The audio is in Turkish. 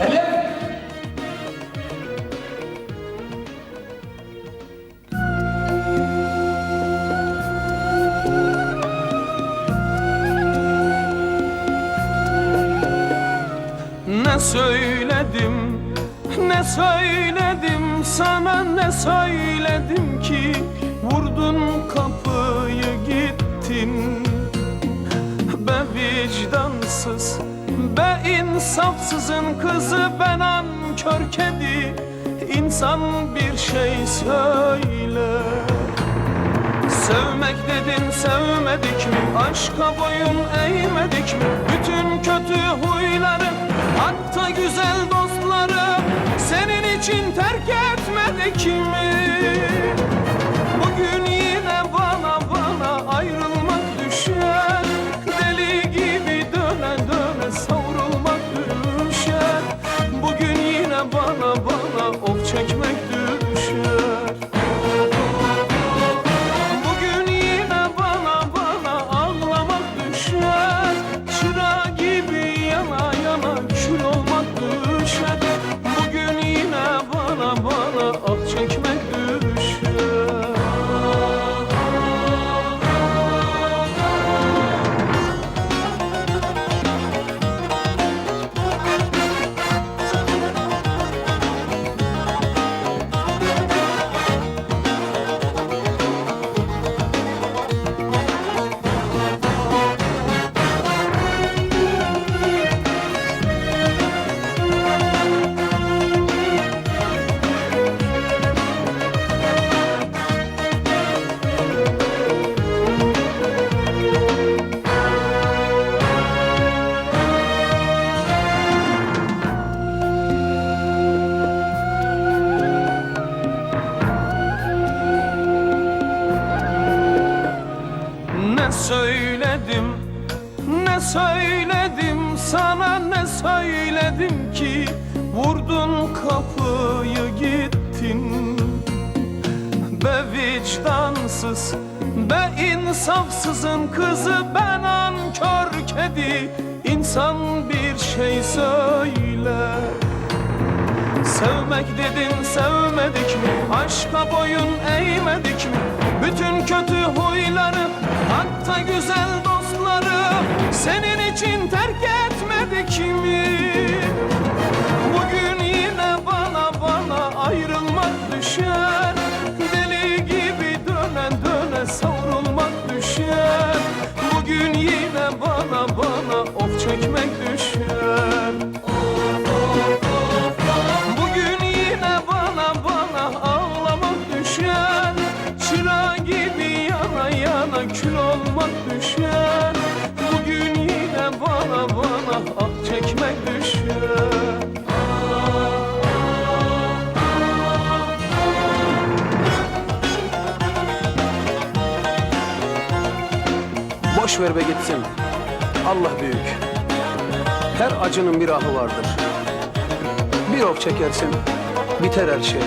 Ne söyledim, ne söyledim sana ne söyledim ki? Vurdun kapıyı gittin. Be vicdansız, be insafsızın kızı ben ankör kedi İnsan bir şey söyle Sevmek dedin sevmedik mi? Aşka boyun eğmedik mi? Bütün kötü huyları Hatta güzel dostları Senin için terk etmedik mi? Ne söyledim, ne söyledim sana ne söyledim ki Vurdun kapıyı gittin Be vicdansız, be insafsızın kızı ben ankör kedi İnsan bir şey söyle Sevmek dedin sevmedik mi? Aşka boyun eğmedik mi? Bütün kötü huyları hatta güzel dostları Senin için terk etmedik olmak düşer Bugün yine bana bana ah çekmek düşer Boş ver be gitsin. Allah büyük. Her acının bir ahı vardır. Bir ok çekersin, biter her şey.